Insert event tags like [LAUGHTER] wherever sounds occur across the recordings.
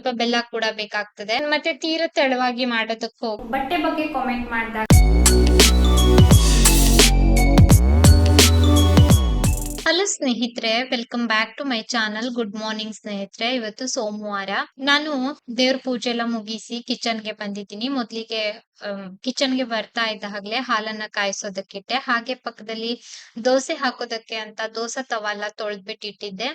ಸ್ವಲ್ಪ ಬೆಲ್ಲ ಕೂಡ ಬೇಕಾಗ್ತದೆ. ಮತ್ತೆ ತೀರಾ ತೆಳುವಾಗಿ ಮಾಡೋದಕ್ಕೆ ಹೋಗಿ ಬಟ್ಟೆ ಬಗ್ಗೆ ಕಾಮೆಂಟ್ ಮಾಡಿದಾಗ ಹಲೋ ಸ್ನೇಹಿತರೆ welcome back to my channel good morning ಸ್ನೇಹಿತರೆ. ಇವತ್ತು ಸೋಮವಾರ. ನಾನು ದೇವ್ರ ಪೂಜೆ ಎಲ್ಲ ಮುಗಿಸಿ ಕಿಚನ್ಗೆ ಬಂದಿದ್ದೀನಿ. ಮೊದ್ಲಿಗೆ ಕಿಚನ್ಗೆ ಬರ್ತಾ ಇದ್ದ ಹಾಗ್ಲೆ ಹಾಲನ್ನ ಕಾಯಿಸೋದಕ್ಕಿಟ್ಟೆ. ಹಾಗೆ ಪಕ್ಕದಲ್ಲಿ ದೋಸೆ ಹಾಕೋದಕ್ಕೆ ಅಂತ ದೋಸೆ ತವ ಎಲ್ಲ ತೊಳೆದ್ಬಿಟ್ಟು ಇಟ್ಟಿದ್ದೆ.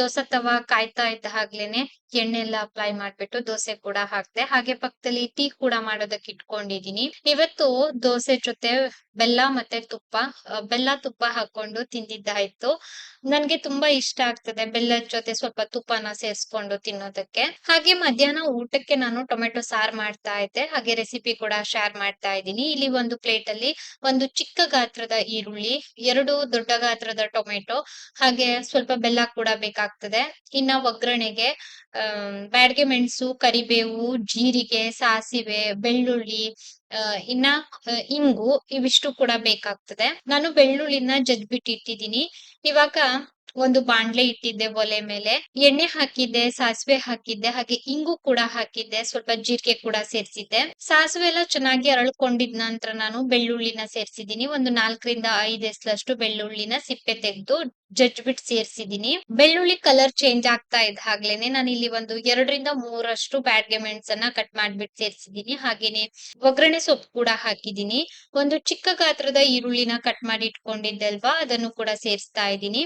ದೋಸೆ ತವ ಕಾಯ್ತಾ ಇದ್ದ ಹಾಗ್ಲೇನೆ ಎಣ್ಣೆ ಎಲ್ಲ ಅಪ್ಲೈ ಮಾಡ್ಬಿಟ್ಟು ದೋಸೆ ಕೂಡ ಹಾಕ್ದೆ. ಹಾಗೆ ಪಕ್ಕದಲ್ಲಿ ಟೀ ಕೂಡ ಮಾಡೋದಕ್ಕೆ ಇಟ್ಕೊಂಡಿದೀನಿ ಇವತ್ತು ದೋಸೆ ಜೊತೆ ಬೆಲ್ಲ ಮತ್ತೆ ತುಪ್ಪ ಬೆಲ್ಲ ತುಪ್ಪ ಹಾಕೊಂಡು ತಿಂದಿದ್ದಾಯ್ತು. ನನ್ಗೆ ತುಂಬಾ ಇಷ್ಟ ಆಗ್ತದೆ ಬೆಲ್ಲದ ಜೊತೆ ಸ್ವಲ್ಪ ತುಪ್ಪನ ಸೇರಿಸ್ಕೊಂಡು ತಿನ್ನೋದಕ್ಕೆ. ಹಾಗೆ ಮಧ್ಯಾಹ್ನ ಊಟಕ್ಕೆ ನಾನು ಟೊಮೆಟೊ ಸಾರ್ ಮಾಡ್ತಾ ಇದ್ದೆ. ಹಾಗೆ ರೆಸಿಪಿ ಕೂಡ ಶೇರ್ ಮಾಡ್ತಾ ಇದ್ದೀನಿ. ಇಲ್ಲಿ ಒಂದು ಪ್ಲೇಟ್ ಅಲ್ಲಿ ಒಂದು ಚಿಕ್ಕ ಗಾತ್ರದ ಈರುಳ್ಳಿ, ಎರಡು ದೊಡ್ಡ ಗಾತ್ರದ ಟೊಮೆಟೊ, ಹಾಗೆ ಸ್ವಲ್ಪ ಬೆಲ್ಲ ಕೂಡ ಬೇಕಾಗ್ತದೆ. ಇನ್ನ ಒಗ್ಗರಣೆಗೆ ಅಹ್ ಬ್ಯಾಡ್ಗೆ ಮೆಣಸು, ಕರಿಬೇವು, ಜೀರಿಗೆ, ಸಾಸಿವೆ, ಬೆಳ್ಳುಳ್ಳಿ ಇನ್ನ ಇಂಗು ಇವಿಷ್ಟು ಕೂಡ ಬೇಕಾಗ್ತದೆ. ನಾನು ಬೆಳ್ಳುಳ್ಳಿನ ಜಜ್ಬಿಟ್ಟು ಇಟ್ಟಿದ್ದೀನಿ ಇವಾಗ ಒಂದು ಬಾಂಡ್ಲೆ ಇಟ್ಟಿದ್ದೆ ಒಲೆ ಮೇಲೆ. ಎಣ್ಣೆ ಹಾಕಿದ್ದೆ, ಸಾಸಿವೆ ಹಾಕಿದ್ದೆ, ಹಾಗೆ ಇಂಗು ಕೂಡ ಹಾಕಿದ್ದೆ, ಸ್ವಲ್ಪ ಜೀರಿಗೆ ಕೂಡ ಸೇರಿಸಿದ್ದೆ. ಸಾಸಿವೆ ಎಲ್ಲ ಚೆನ್ನಾಗಿ ಅರಳ್ಕೊಂಡಿದ್ ನಂತರ ನಾನು ಬೆಳ್ಳುಳ್ಳಿನ ಸೇರಿಸಿದ್ದೀನಿ. ಒಂದು ನಾಲ್ಕರಿಂದ ಐದು ಎಸ್ಲಷ್ಟು ಬೆಳ್ಳುಳ್ಳಿನ ಸಿಪ್ಪೆ ತೆಗೆದು ಜಜ್ಬಿಟ್ ಸೇರ್ಸಿದೀನಿ. ಬೆಳ್ಳುಳ್ಳಿ ಕಲರ್ ಚೇಂಜ್ ಆಗ್ತಾ ಇದ್ದ ಹಾಗ್ಲೇನೆ ನಾನು ಇಲ್ಲಿ ಒಂದು ಎರಡರಿಂದ ಮೂರಷ್ಟು ಬ್ಯಾಡ್ಗೆ ಅನ್ನ ಕಟ್ ಮಾಡ್ಬಿಟ್ಟು ಸೇರ್ಸಿದೀನಿ. ಹಾಗೇನೆ ಒಗ್ಗರಣೆ ಸೊಪ್ಪು ಕೂಡ ಹಾಕಿದೀನಿ. ಒಂದು ಚಿಕ್ಕ ಗಾತ್ರದ ಈರುಳ್ಳಿನ ಕಟ್ ಮಾಡಿ ಇಟ್ಕೊಂಡಿದ್ದಲ್ವಾ, ಅದನ್ನು ಕೂಡ ಸೇರಿಸ್ತಾ ಇದ್ದೀನಿ.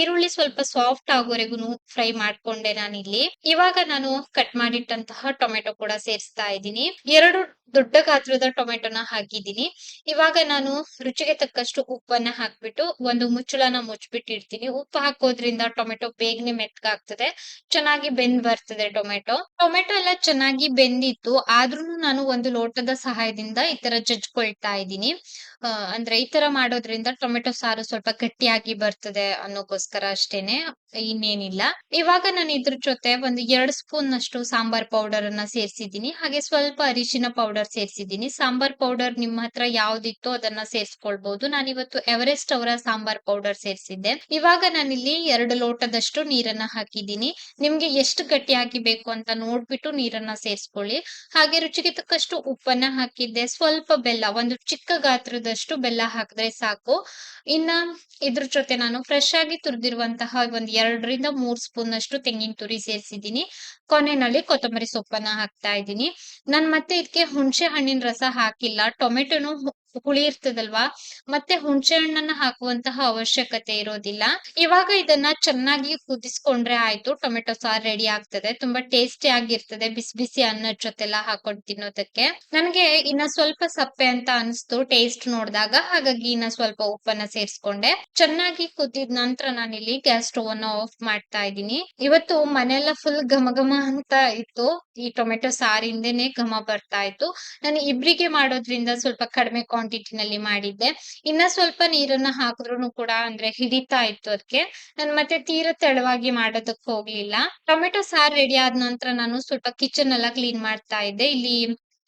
ಈರುಳ್ಳಿ ಸ್ವಲ್ಪ ಸಾಫ್ಟ್ ಆಗೋರೆಗೂ ಫ್ರೈ ಮಾಡ್ಕೊಂಡೆ ನಾನು ಇಲ್ಲಿ. ಇವಾಗ ನಾನು ಕಟ್ ಮಾಡಿಟ್ಟಂತಹ ಟೊಮೆಟೊ ಕೂಡ ಸೇರಿಸ್ತಾ ಇದ್ದೀನಿ. ಎರಡು ದೊಡ್ಡ ಗಾತ್ರದ ಟೊಮೆಟೊನ ಹಾಕಿದ್ದೀನಿ ಇವಾಗ ನಾನು ರುಚಿಗೆ ತಕ್ಕಷ್ಟು ಉಪ್ಪನ್ನ ಹಾಕ್ಬಿಟ್ಟು ಒಂದು ಮುಚ್ಚಳನ ಮುಚ್ಬಿಟ್ಟು ಇಡ್ತೀನಿ ಉಪ್ಪು ಹಾಕೋದ್ರಿಂದ ಟೊಮೆಟೊ ಬೇಗನೆ ಮೆತ್ತಗಾಗ್ತದೆ ಚೆನ್ನಾಗಿ ಬೆಂದ್ ಬರ್ತದೆ ಟೊಮೆಟೊ. ಟೊಮೆಟೊ ಎಲ್ಲ ಚೆನ್ನಾಗಿ ಬೆಂದಿತ್ತು. ಆದ್ರೂನು ನಾನು ಒಂದು ಲೋಟದ ಸಹಾಯದಿಂದ ಈ ತರ ಜಜ್ಕೊಳ್ತಾ ಇದ್ದೀನಿ. ಅಂದ್ರೆ ಈ ತರ ಮಾಡೋದ್ರಿಂದ ಟೊಮೆಟೊ ಸಾರು ಸ್ವಲ್ಪ ಗಟ್ಟಿಯಾಗಿ ಬರ್ತದೆ ಅನ್ನೋಕೋಸ್ಕರ ಅಷ್ಟೇನೆ, ಇನ್ನೇನಿಲ್ಲ. ಇವಾಗ ನಾನು ಇದ್ರ ಜೊತೆ ಒಂದು ಎರಡ್ ಸ್ಪೂನ್ ಅಷ್ಟು ಸಾಂಬಾರ್ ಪೌಡರ್ ಅನ್ನ ಸೇರ್ಸಿದೀನಿ ಹಾಗೆ ಸ್ವಲ್ಪ ಅರಿಶಿನ ಪೌಡರ್ ಸೇರ್ಸಿದೀನಿ ಸಾಂಬಾರ್ ಪೌಡರ್ ನಿಮ್ಮ ಹತ್ರ ಯಾವ್ದಿತ್ತು ಅದನ್ನ ಸೇರ್ಸ್ಕೊಳ್ಬಹುದು ನಾನಿವತ್ತು ಎವರೆಸ್ಟ್ ಅವರ ಸಾಂಬಾರ್ ಪೌಡರ್ ಸೇರ್ಸಿದ್ದೆ. ಇವಾಗ ನಾನಿಲ್ಲಿ ಎರಡು ಲೋಟದಷ್ಟು ನೀರನ್ನ ಹಾಕಿದೀನಿ ನಿಮ್ಗೆ ಎಷ್ಟು ಗಟ್ಟಿಯಾಗಿ ಬೇಕು ಅಂತ ನೋಡ್ಬಿಟ್ಟು ನೀರನ್ನ ಸೇರ್ಸ್ಕೊಳ್ಳಿ. ಹಾಗೆ ರುಚಿಗೆ ತಕ್ಕಷ್ಟು ಉಪ್ಪನ್ನ ಹಾಕಿದ್ದೆ. ಸ್ವಲ್ಪ ಬೆಲ್ಲ, ಒಂದು ಚಿಕ್ಕ ಗಾತ್ರದಷ್ಟು ಬೆಲ್ಲ ಹಾಕಿದ್ರೆ ಸಾಕು. ಇನ್ನ ಇದ್ರ ಜೊತೆ ನಾನು ಫ್ರೆಶ್ ಆಗಿ ತುರಿದಿರುವಂತಹ ಒಂದ್ ಎರಡರಿಂದ ಮೂರ್ ಸ್ಪೂನ್ ಅಷ್ಟು ತೆಂಗಿನ ತುರಿ ಸೇರ್ಸಿದೀನಿ ಕೊನೆಯಲ್ಲಿ ಕೊತ್ತಂಬರಿ ಸೊಪ್ಪನ್ನ ಹಾಕ್ತಾ ಇದ್ದೀನಿ. ನಾನ್ ಮತ್ತೆ ಇದಕ್ಕೆ ಹುಣಸೆ ಹಣ್ಣಿನ ರಸ ಹಾಕಿಲ್ಲ. ಟೊಮೆಟೊನು ಹುಳಿ ಇರ್ತದಲ್ವಾ ಮತ್ತೆ ಹುಣಸೆ ಹಣ್ಣನ್ನ ಹಾಕುವಂತಹ ಅವಶ್ಯಕತೆ ಇರೋದಿಲ್ಲ. ಇವಾಗ ಇದನ್ನ ಚೆನ್ನಾಗಿ ಕುದಿಸ್ಕೊಂಡ್ರೆ ಆಯ್ತು, ಟೊಮೆಟೊ ಸಾರ್ ರೆಡಿ ಆಗ್ತದೆ. ತುಂಬಾ ಟೇಸ್ಟಿ ಆಗಿರ್ತದೆ, ಬಿಸಿ ಬಿಸಿ ಅನ್ನದ ಜೊತೆಲ್ಲ ಹಾಕೊಂಡು ತಿನ್ನೋದಕ್ಕೆ. ನನಗೆ ಇನ್ನ ಸ್ವಲ್ಪ ಸಪ್ಪೆ ಅಂತ ಅನಿಸ್ತು ಟೇಸ್ಟ್ ನೋಡಿದಾಗ. ಹಾಗಾಗಿ ಇನ್ನ ಸ್ವಲ್ಪ ಉಪ್ಪನ್ನ ಸೇರಿಸ್ಕೊಂಡೆ. ಚೆನ್ನಾಗಿ ಕುದ್ದಿದ ನಂತರ ಇಲ್ಲಿ ಗ್ಯಾಸ್ ಸ್ಟೋವ್ ಅನ್ನ ಆಫ್ ಮಾಡ್ತಾ ಇದ್ದೀನಿ. ಇವತ್ತು ಮನೆಲ್ಲ ಫುಲ್ ಘಮ ಘಮ ಅಂತ ಇತ್ತು. ಈ ಟೊಮೆಟೊ ಸಾರಿಂದೇನೆ ಘಮ ಬರ್ತಾ ಇತ್ತು. ನಾನು ಇಬ್ರಿಗೆ ಮಾಡೋದ್ರಿಂದ ಸ್ವಲ್ಪ ಕಡಿಮೆ ಕ್ವಾಂಟಿಟಿನಲ್ಲಿ ಮಾಡಿದ್ದೆ. ಇನ್ನ ಸ್ವಲ್ಪ ನೀರನ್ನ ಹಾಕಿದ್ರು ಕೂಡ ಅಂದ್ರೆ ಹಿಡಿತಾ ಇತ್ತು ಅದಕ್ಕೆ ನಾನು ಮತ್ತೆ ತೀರ ತೆಳವಾಗಿ ಮಾಡೋದಕ್ಕೆ ಹೋಗ್ಲಿಲ್ಲ. ಟೊಮೆಟೊ ಸಾರ್ ರೆಡಿ ಆದ ನಂತರ ನಾನು ಸ್ವಲ್ಪ ಕಿಚನ್ ಎಲ್ಲ ಕ್ಲೀನ್ ಮಾಡ್ತಾ ಇದ್ದೆ. ಇಲ್ಲಿ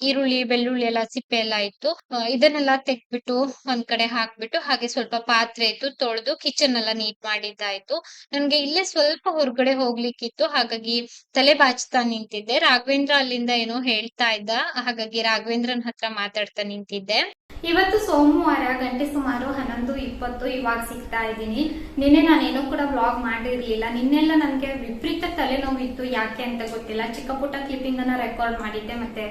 ಈರುಳ್ಳಿ, ಬೆಳ್ಳುಳ್ಳಿ ಎಲ್ಲ ಸಿಪ್ಪೆ ಎಲ್ಲ ಇತ್ತು. ಇದನ್ನೆಲ್ಲ ತೆಗ್ದ್ಬಿಟ್ಟು ಒಂದ್ ಕಡೆ ಹಾಕ್ಬಿಟ್ಟು ಹಾಗೆ ಸ್ವಲ್ಪ ಪಾತ್ರೆ ಇತ್ತು, ತೊಳೆದು ಕಿಚನ್ ಎಲ್ಲ ನೀಟ್ ಮಾಡಿದ್ದಾಯ್ತು. ನನ್ಗೆ ಇಲ್ಲೇ ಸ್ವಲ್ಪ ಹೊರಗಡೆ ಹೋಗ್ಲಿಕ್ಕಿತ್ತು. ಹಾಗಾಗಿ ತಲೆ ಬಾಚ್ತಾ ನಿಂತಿದ್ದೆ. ರಾಘವೇಂದ್ರ ಅಲ್ಲಿಂದ ಏನೋ ಹೇಳ್ತಾ ಇದ್ದ. ಹಾಗಾಗಿ ರಾಘವೇಂದ್ರನ್ ಹತ್ರ ಮಾತಾಡ್ತಾ ನಿಂತಿದ್ದೆ. ಇವತ್ತು ಸೋಮವಾರ, ಗಂಟೆ ಸುಮಾರು ಹನ್ನೊಂದು ಇಪ್ಪತ್ತು ಇವಾಗ ಸಿಗ್ತಾ ಇದ್ದೀನಿ. ನಿನ್ನೆ ನಾನೇನು ಕೂಡ ವ್ಲಾಗ್ ಮಾಡಿರ್ಲಿಲ್ಲ. ನಿನ್ನೆಲ್ಲ ನನಗೆ ವಿಪರೀತ ತಲೆನೋವಿತ್ತು. ಯಾಕೆ ಅಂತ ಗೊತ್ತಿಲ್ಲ. ಚಿಕ್ಕ ಪುಟ್ಟ ಕ್ಲಿಪ್ಪಿಂಗ್ ಅನ್ನ ರೆಕಾರ್ಡ್ ಮಾಡಿದ್ದೆ. ಮತ್ತೆ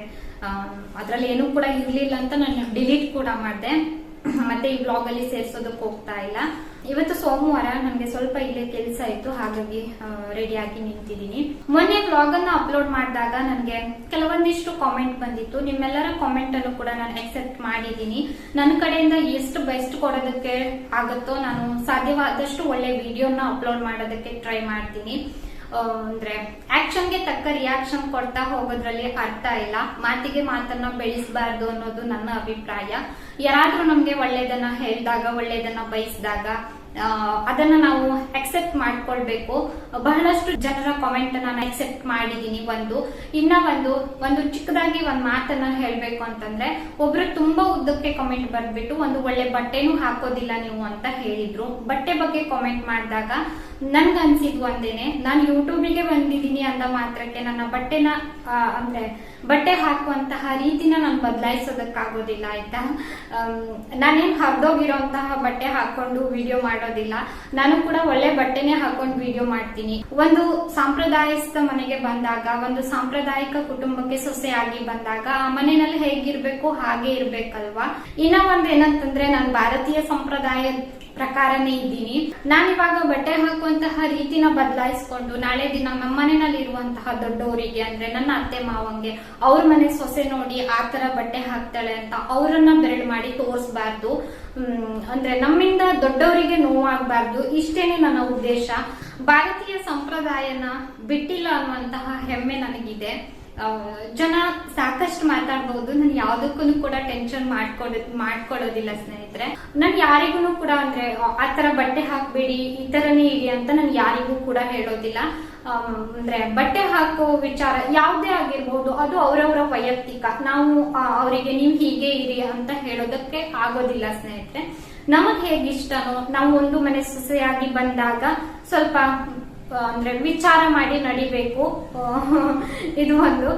ಅದ್ರಲ್ಲಿ ಏನೂ ಕೂಡ ಇರ್ಲಿಲ್ಲ ಅಂತ ನಾನು ಡಿಲೀಟ್ ಕೂಡ ಮಾಡಿದೆ. [CLEARS THROAT] ಮತ್ತೆ ಈ ಬ್ಲಾಗ್ ಅಲ್ಲಿ ಸೇರ್ಸೋದಕ್ಕೆ ಹೋಗ್ತಾ ಇಲ್ಲ. ಇವತ್ತು ಸೋಮವಾರ ನನಗೆ ಸ್ವಲ್ಪ ಇಲ್ಲೇ ಕೆಲಸ ಇತ್ತು, ಹಾಗಾಗಿ ರೆಡಿ ಆಗಿ ನಿಂತಿದ್ದೀನಿ. ಮೊನ್ನೆ ಬ್ಲಾಗ್ ಅನ್ನ ಅಪ್ಲೋಡ್ ಮಾಡಿದಾಗ ನನಗೆ ಕೆಲವೊಂದಿಷ್ಟು ಕಾಮೆಂಟ್ ಬಂದಿತ್ತು. ನಿಮ್ಮೆಲ್ಲರ ಕಾಮೆಂಟ್ ಅನ್ನು ಕೂಡ ನಾನು ಅಕ್ಸೆಪ್ಟ್ ಮಾಡಿದ್ದೀನಿ. ನನ್ನ ಕಡೆಯಿಂದ ಎಷ್ಟು ಬೆಸ್ಟ್ ಕೊಡೋದಕ್ಕೆ ಆಗುತ್ತೋ ನಾನು ಸಾಧ್ಯವಾದಷ್ಟು ಒಳ್ಳೆ ವಿಡಿಯೋನ ಅಪ್ಲೋಡ್ ಮಾಡೋದಕ್ಕೆ ಟ್ರೈ ಮಾಡ್ತೀನಿ. ಅಂದ್ರೆ ಆಕ್ಷನ್ಗೆ ತಕ್ಕ ರಿಯಾಕ್ಷನ್ ಕೊಡ್ತಾ ಹೋಗೋದ್ರಲ್ಲಿ ಅರ್ಥ ಇಲ್ಲ. ಮಾತಿಗೆ ಮಾತನ್ನ ಬೆಳೆಸಬಾರ್ದು ಅನ್ನೋದು ನನ್ನ ಅಭಿಪ್ರಾಯ. ಯಾರಾದ್ರೂ ನಮ್ಗೆ ಒಳ್ಳೇದನ್ನ ಹೇಳಿದಾಗ, ಒಳ್ಳೇದನ್ನ ಬಯಸಿದಾಗ ಅದನ್ನ ನಾವು ಅಕ್ಸೆಪ್ಟ್ ಮಾಡ್ಕೊಳ್ಬೇಕು. ಬಹಳಷ್ಟು ಜನರ ಕಾಮೆಂಟ್ ನಾನು ಅಕ್ಸೆಪ್ಟ್ ಮಾಡಿದೀನಿ ಒಂದು. ಇನ್ನ ಒಂದು ಒಂದು ಚಿಕ್ಕದಾಗಿ ಒಂದ್ ಮಾತನ್ನ ಹೇಳ್ಬೇಕು ಅಂತಂದ್ರೆ, ಒಬ್ರು ತುಂಬಾ ಉದ್ದಕ್ಕೆ ಕಾಮೆಂಟ್ ಬರ್ಬಿಟ್ಟು ಒಂದು ಒಳ್ಳೆ ಬಟ್ಟೆನೂ ಹಾಕೋದಿಲ್ಲ ನೀವು ಅಂತ ಹೇಳಿದ್ರು. ಬಟ್ಟೆ ಬಗ್ಗೆ ಕಾಮೆಂಟ್ ಮಾಡಿದಾಗ ನನ್ಗೆ ಅನ್ಸಿದ್ ಒಂದೇನೆ, ನಾನು ಯೂಟ್ಯೂಬಿಗೆ ಬಂದಿದ್ದೀನಿ ಅಂದ ಮಾತ್ರಕ್ಕೆ ನನ್ನ ಬಟ್ಟೆನ ಅಂದ್ರೆ ಬಟ್ಟೆ ಹಾಕುವಂತಹ ರೀತಿನ ನಾನು ಬದಲಾಯಿಸೋದಕ್ಕಾಗೋದಿಲ್ಲ, ಆಯ್ತಾ? ನಾನೇನ್ ಹರಿದೋಗಿರೋಂತಹ ಬಟ್ಟೆ ಹಾಕೊಂಡು ವಿಡಿಯೋ ಮಾಡೋದಿಲ್ಲ. ನಾನು ಕೂಡ ಒಳ್ಳೆ ಬಟ್ಟೆನೆ ಹಾಕೊಂಡು ವಿಡಿಯೋ ಮಾಡ್ತೀನಿ. ಒಂದು ಸಾಂಪ್ರದಾಯಸ್ಥ ಮನೆಗೆ ಬಂದಾಗ, ಒಂದು ಸಾಂಪ್ರದಾಯಿಕ ಕುಟುಂಬಕ್ಕೆ ಸೊಸೆಯಾಗಿ ಬಂದಾಗ, ಆ ಮನೆಯಲ್ಲಿ ಹೇಗಿರ್ಬೇಕು, ಹಾಗೆ ಇರ್ಬೇಕಲ್ವಾ? ಇನ್ನ ಒಂದ್ ಏನಂತಂದ್ರೆ, ನಾನು ಭಾರತೀಯ ಸಂಪ್ರದಾಯ ಪ್ರಕಾರನೇ ಇದ್ದೀನಿ. ನಾನಿವಾಗ ಬಟ್ಟೆ ಹಾಕುವಂತಹ ರೀತಿನ ಬದಲಾಯಿಸ್ಕೊಂಡು ನಾಳೆ ದಿನ ನಮ್ಮ ಮನೆಯಲ್ಲಿ ಇರುವಂತಹ ದೊಡ್ಡವರಿಗೆ ಅಂದ್ರೆ ನನ್ನ ಅತ್ತೆ ಮಾವಂಗೆ ಅವ್ರ ಮನೆ ಸೊಸೆ ನೋಡಿ ಆ ತರ ಬಟ್ಟೆ ಹಾಕ್ತಾಳೆ ಅಂತ ಅವರನ್ನ ಬೆರಳು ಮಾಡಿ ತೋರಿಸ್ಬಾರ್ದು. ಅಂದ್ರೆ ನಮ್ಮಿಂದ ದೊಡ್ಡವರಿಗೆ ನೋವಾಗಬಾರ್ದು. ಇಷ್ಟೇನೆ ನನ್ನ ಉದ್ದೇಶ. ಭಾರತೀಯ ಸಂಪ್ರದಾಯನ ಬಿಟ್ಟಿಲ್ಲ ಅನ್ನುವಂತಹ ಹೆಮ್ಮೆ ನನಗಿದೆ. ಜನ ಸಾಕಷ್ಟು ಮಾತಾಡ್ಬಹುದು. ನಾನು ಯಾವ್ದಕ್ಕೂ ಕೂಡ ಟೆನ್ಷನ್ ಮಾಡ್ಕೊಡ, ಮಾಡ್ಕೊಳ್ಳೋದಿಲ್ಲ ಸ್ನೇಹಿತರೆ. ನಾನು ಯಾರಿಗೂ ಕೂಡ ಅಂದ್ರೆ, ಆ ತರ ಬಟ್ಟೆ ಹಾಕ್ಬೇಡಿ, ಈ ತರನೇ ಇರಿ ಅಂತ ನಾನು ಯಾರಿಗೂ ಕೂಡ ಹೇಳೋದಿಲ್ಲ. ಅಂದ್ರೆ ಬಟ್ಟೆ ಹಾಕೋ ವಿಚಾರ ಯಾವುದೇ ಆಗಿರ್ಬೋದು, ಅದು ಅವರವರ ವೈಯಕ್ತಿಕ. ನಾವು ಅವರಿಗೆ ನೀವ್ ಹೀಗೆ ಇರಿ ಅಂತ ಹೇಳೋದಕ್ಕೆ ಆಗೋದಿಲ್ಲ ಸ್ನೇಹಿತರೆ. ನಮಗ್ ಹೇಗಿಷ್ಟನೋ, ನಾವು ಒಂದು ಮನೆ ಸೊಸೆಯಾಗಿ ಬಂದಾಗ ಸ್ವಲ್ಪ ಅಂದ್ರೆ ವಿಚಾರ ಮಾಡಿ ನಡಿಬೇಕು. ಇದು ಒಂದು.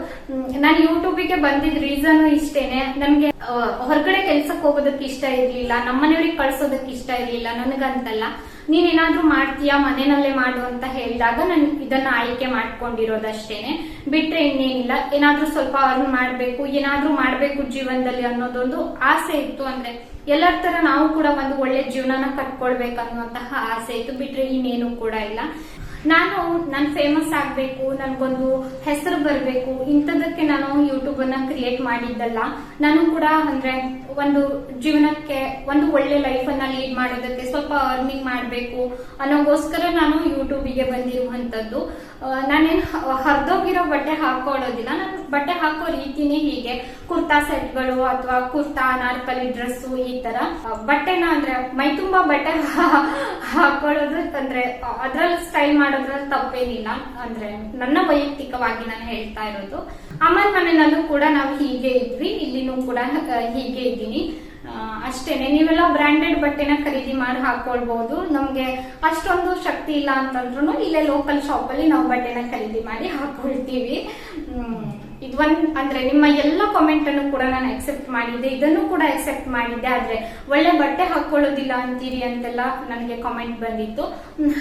ನಾನು ಯೂಟ್ಯೂಬಿಗೆ ಬಂದಿದ್ ರೀಸನ್ ಇಷ್ಟೇನೆ. ನನ್ಗೆ ಹೊರಗಡೆ ಕೆಲ್ಸಕ್ಕೆ ಹೋಗೋದಕ್ಕೆ ಇಷ್ಟ ಇರ್ಲಿಲ್ಲ. ನಮ್ಮನೆಯವ್ರಿಗೆ ಕಳ್ಸೋದಕ್ಕೆ ಇಷ್ಟ ಇರ್ಲಿಲ್ಲ ನನಗಂತಲ್ಲ. ನೀನ್ ಏನಾದ್ರೂ ಮಾಡ್ತೀಯಾ? ಮನೆಯಲ್ಲೇ ಮಾಡು ಅಂತ ಹೇಳಿದಾಗ ನಾನು ಇದನ್ನ ಆಯ್ಕೆ ಮಾಡ್ಕೊಂಡಿರೋದಷ್ಟೇನೆ. ಬಿಟ್ರೆ ಇನ್ನೇನಿಲ್ಲ. ಏನಾದ್ರೂ ಸ್ವಲ್ಪ ಅರ್ನ್ ಮಾಡ್ಬೇಕು. ಏನಾದ್ರೂ ಮಾಡ್ಬೇಕು ಜೀವನದಲ್ಲಿ ಅನ್ನೋದೊಂದು ಆಸೆ ಇತ್ತು ಅಂದ್ರೆ ಎಲ್ಲರ ತರ ನಾವು ಕೂಡ ಒಂದು ಒಳ್ಳೆ ಜೀವನನ ಕಟ್ಕೊಳ್ಬೇಕನ್ನುವಂತಹ ಆಸೆ ಇತ್ತು. ಬಿಟ್ರೆ ಇನ್ನೇನು ಕೂಡ ಇಲ್ಲ. ನಾನು ನಾನು ಫೇಮಸ್ ಆಗ್ಬೇಕು, ನನಗೊಂದು ಹೆಸರು ಬರಬೇಕು ಇಂಥದಕ್ಕೆ ನಾನು ಯೂಟ್ಯೂಬ್ ಅನ್ನ ಕ್ರಿಯೇಟ್ ಮಾಡಿದ್ದಲ್ಲ, ನಾನು ಕೂಡ ಅಂದ್ರೆ ಒಂದು ಜೀವನಕ್ಕೆ ಒಂದು ಒಳ್ಳೆ ಲೈಫ್ ಅನ್ನ ಲೀಡ್ ಮಾಡೋದಕ್ಕೆ ಸ್ವಲ್ಪ ಅರ್ನಿಂಗ್ ಮಾಡಬೇಕು ಅನ್ನೋಗೋಸ್ಕರ ನಾನು ಯೂಟ್ಯೂಬಿಗೆ ಬಂದಿರುವಂತದ್ದು ನಾನೇನು ಹರ್ದೋಗಿರೋ ಬಟ್ಟೆ ಹಾಕೊಳ್ಳೋದಿಲ್ಲ, ನಾನು ಬಟ್ಟೆ ಹಾಕೋ ರೀತಿನೇ ಹೀಗೆ ಕುರ್ತಾ ಸೆಟ್ಗಳು ಅಥವಾ ಕುರ್ತಾ, ನಾರ್ಕಲಿ ಡ್ರೆಸ್ ಈ ತರ ಬಟ್ಟೆನ ಅಂದ್ರೆ ಮೈ ತುಂಬಾ ಬಟ್ಟೆ ಹಾಕೊಳ್ಳೋದು ಅಂದ್ರೆ ಅದ್ರಲ್ಲಿ ಸ್ಟೈಲ್ ಮಾಡೋದ್ರಲ್ಲಿ ತಪ್ಪೇನಿಲ್ಲ. ಅಂದ್ರೆ ನನ್ನ ವೈಯಕ್ತಿಕವಾಗಿ ನಾನು ಹೇಳ್ತಾ ಇರೋದು ಅಮ್ಮನ ಮನೆಯಲ್ಲೂ ಕೂಡ ನಾವು ಹೀಗೆ ಇದ್ವಿ, ಇಲ್ಲಿನೂ ಕೂಡ ಹೀಗೆ ಇದ್ದೀನಿ. ಅಷ್ಟೇನೆ, ನೀವೆಲ್ಲ ಬ್ರಾಂಡೆಡ್ ಬಟ್ಟೆನ ಖರೀದಿ ಮಾಡಿ ಹಾಕೊಳ್ಬಹುದು ನಮ್ಗೆ ಅಷ್ಟೊಂದು ಶಕ್ತಿ ಇಲ್ಲ ಅಂತಂದ್ರು ಇಲ್ಲೇ ಲೋಕಲ್ ಶಾಪ್ ಅಲ್ಲಿ ನಾವು ಬಟ್ಟೆನ ಖರೀದಿ ಮಾಡಿ ಹಾಕೊಳ್ತೀವಿ. ಹ್ಮ್, ಇದು ಒಂದ್ ಅಂದ್ರೆ ನಿಮ್ಮ ಎಲ್ಲ ಕಾಮೆಂಟ್ ಅನ್ನು ಕೂಡ ನಾನು ಅಕ್ಸೆಪ್ಟ್ ಮಾಡಿದ್ದೆ. ಇದನ್ನು ಕೂಡ ಅಕ್ಸೆಪ್ಟ್ ಮಾಡಿದ್ದೆ. ಆದ್ರೆ ಒಳ್ಳೆ ಬಟ್ಟೆ ಹಾಕೊಳ್ಳೋದಿಲ್ಲ ಅಂತೀರಿ ಅಂತೆಲ್ಲ ನನಗೆ ಕಾಮೆಂಟ್ ಬಂದಿತ್ತು.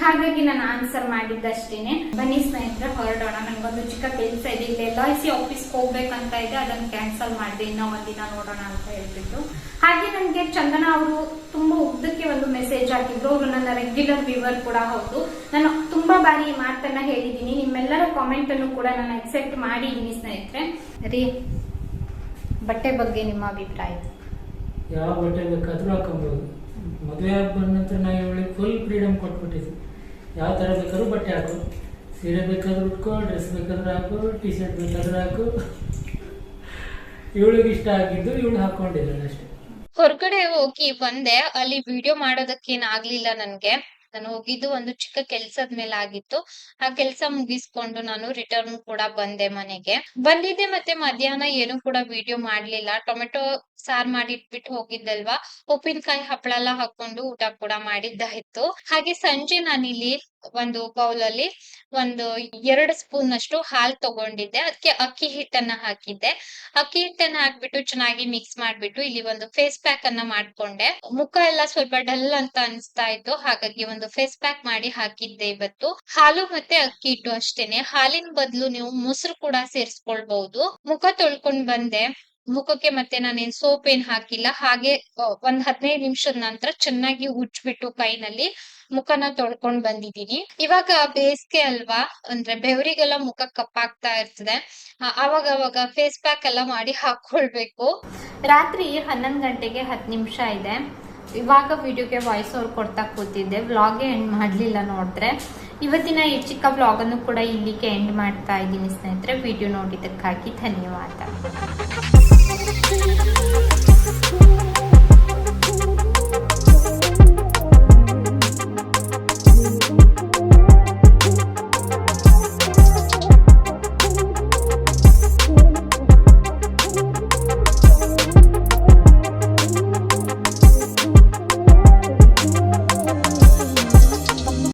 ಹಾಗಾಗಿ ನಾನು ಆನ್ಸರ್ ಮಾಡಿದ್ದಷ್ಟೇನೆ. ಬನ್ನಿ ಸ್ನೇಹಿತರೆ ಹೊರಡೋಣ. ನನಗೊಂದು ಚಿಕ್ಕ ಕೆಲಸ ಇದೆ. ಇಲ್ಲಿ ಎಲ್ ಐ ಸಿ ಆಫೀಸ್ಗೆ ಹೋಗ್ಬೇಕಂತ ಇದೆ. ಅದನ್ನ ಕ್ಯಾನ್ಸಲ್ ಮಾಡಿದೆ. ಇನ್ನೂ ಒಂದಿನ ನೋಡೋಣ ಅಂತ ಹೇಳ್ಬಿಟ್ಟು. ಹಾಗೆ ನನಗೆ ಚಂದನ ಅವರು ತುಂಬಾ ಉದ್ದಕ್ಕೆ ಒಂದು ಮೆಸೇಜ್ ಹಾಕಿದ್ರು. ಅವರು ನನ್ನ ರೆಗ್ಯುಲರ್ ವ್ಯೂವರ್ ಕೂಡ ಹೌದು. ನಾನು ತುಂಬಾ ಬಾರಿ ಈ ಮಾತನ್ನ ಹೇಳಿದ್ದೀನಿ. ನಿಮ್ಮೆಲ್ಲರ ಕಾಮೆಂಟ್ ಅನ್ನು ಕೂಡ ನಾನು ಅಕ್ಸೆಪ್ಟ್ ಮಾಡಿದ್ದೀನಿ ಸ್ನೇಹಿತರೆ. ರೀ ಬಟ್ಟೆ ಬಗ್ಗೆ ನಿಮ್ಮ ಅಭಿಪ್ರಾಯ? ಯಾವ ಬಟ್ಟೆ ಬೇಕಾದ್ರೂ ಹಾಕೊಬೋದು ಮದುವೆ ಆಗಿ ಬಂದ ನಂತರ ನಾವು ಇವಳಿಗೆ ಫುಲ್ ಫ್ರೀಡಮ್ ಕೊಟ್ಬಿಟ್ಟಿದ್ವಿ ಯಾವ ಥರ ಬೇಕಾದ್ರೂ ಬಟ್ಟೆ ಹಾಕು. ಸೀರೆ ಬೇಕಾದ್ರೂ ಉಟ್ಕೋ ಡ್ರೆಸ್ ಬೇಕಾದ್ರೂ ಹಾಕು ಟಿ ಶರ್ಟ್ ಬೇಕಾದ್ರೂ ಹಾಕು. ಇವಳಿಗೆ ಇಷ್ಟ ಆಗಿದ್ದು ಇವಳು ಹಾಕೊಂಡಿದ್ದಾಳೆ ಅಷ್ಟೇ. ಹೊರಗಡೆ ಹೋಗಿ ಬಂದೆ. ಅಲ್ಲಿ ವಿಡಿಯೋ ಮಾಡೋದಕ್ಕೇನಾಗ್ಲಿಲ್ಲ ನನ್ಗೆ. ನಾನು ಹೋಗಿದ್ದು ಒಂದು ಚಿಕ್ಕ ಕೆಲ್ಸದ ಮೇಲೆ ಆಗಿತ್ತು. ಆ ಕೆಲ್ಸ ಮುಗಿಸ್ಕೊಂಡು ನಾನು ರಿಟರ್ನ್ ಕೂಡ ಬಂದೆ ಮನೆಗೆ. ಬಂದಿದ್ದೆ ಮತ್ತೆ ಮಧ್ಯಾಹ್ನ ಏನು ಕೂಡ ವಿಡಿಯೋ ಮಾಡ್ಲಿಲ್ಲ. ಟೊಮೆಟೊ ಸಾರ್ ಮಾಡಿಟ್ಬಿಟ್ಟು ಹೋಗಿದ್ದಲ್ವಾ? ಉಪ್ಪಿನಕಾಯಿ ಹಪ್ಪಳ ಎಲ್ಲ ಹಾಕೊಂಡು ಊಟ ಕೂಡ ಮಾಡಿದ್ದಾಯ್ತು ಹಾಗೆ ಸಂಜೆ ನಾನಿಲ್ಲಿ ಒಂದು ಬೌಲ್ ಅಲ್ಲಿ ಒಂದು ಎರಡು ಸ್ಪೂನ್ ಅಷ್ಟು ಹಾಲ್ ತಗೊಂಡಿದ್ದೆ. ಅದಕ್ಕೆ ಅಕ್ಕಿ ಹಿಟ್ಟನ್ನ ಹಾಕಿದ್ದೆ. ಅಕ್ಕಿ ಹಿಟ್ಟನ್ನ ಹಾಕ್ಬಿಟ್ಟು ಚೆನ್ನಾಗಿ ಮಿಕ್ಸ್ ಮಾಡ್ಬಿಟ್ಟು ಇಲ್ಲಿ ಒಂದು ಫೇಸ್ ಪ್ಯಾಕ್ ಅನ್ನ ಮಾಡ್ಕೊಂಡೆ. ಮುಖ ಎಲ್ಲ ಸ್ವಲ್ಪ ಡಲ್ ಅಂತ ಅನ್ಸ್ತಾ ಇತ್ತು. ಹಾಗಾಗಿ ಒಂದು ಫೇಸ್ ಪ್ಯಾಕ್ ಮಾಡಿ ಹಾಕಿದ್ದೆ ಇವತ್ತು. ಹಾಲು ಮತ್ತೆ ಅಕ್ಕಿ ಹಿಟ್ಟು ಅಷ್ಟೇನೆ. ಹಾಲಿನ ಬದಲು ನೀವು ಮೊಸರು ಕೂಡ ಸೇರಿಸ್ಕೊಳ್ಬಹುದು. ಮುಖ ತೊಳ್ಕೊಂಡ್ ಬಂದೆ. ಮುಖಕ್ಕೆ ಮತ್ತೆ ನಾನೇನ್ ಸೋಪ್ ಏನ್ ಹಾಕಿಲ್ಲ, ಹಾಗೆ ಒಂದ್ ಹದಿನೈದು ನಿಮಿಷದ ನಂತರ ಚೆನ್ನಾಗಿ ಉಜ್ಬಿಟ್ಟು ಕೈನಲ್ಲಿ ಮುಖನ ತೊಳ್ಕೊಂಡ್ ಬಂದಿದೀನಿ ಇವಾಗ ಬೇಸಿಗೆ ಅಲ್ವಾ, ಅಂದ್ರೆ ಬೆವರಿಗೆಲ್ಲ ಮುಖ ಕಪ್ಪಾಗ್ತಾ ಇರ್ತದೆ ಅವಾಗ ಅವಾಗ ಫೇಸ್ ಪ್ಯಾಕ್ ಎಲ್ಲ ಮಾಡಿ ಹಾಕೊಳ್ಬೇಕು. ರಾತ್ರಿ ಹನ್ನೊಂದು ಗಂಟೆಗೆ ಹತ್ತು ನಿಮಿಷ ಇದೆ. ಇವಾಗ ವಿಡಿಯೋಗೆ ವಾಯ್ಸ್ ಓವರ್ ಕೊಡ್ತಾ ಕೂತಿದ್ದೆ ವ್ಲಾಗ್ಗೆ ಎಂಡ್ ಮಾಡಲಿಲ್ಲ ನೋಡಿದ್ರೆ. ಇವತ್ತಿನ ಈ ಚಿಕ್ಕ ವ್ಲಾಗನ್ನು ಕೂಡ ಇಲ್ಲಿಗೆ ಎಂಡ್ ಮಾಡ್ತಾ ಇದ್ದೀನಿ ಸ್ನೇಹಿತರೆ ವಿಡಿಯೋ ನೋಡಿದ್ದಕ್ಕಾಗಿ ಧನ್ಯವಾದ.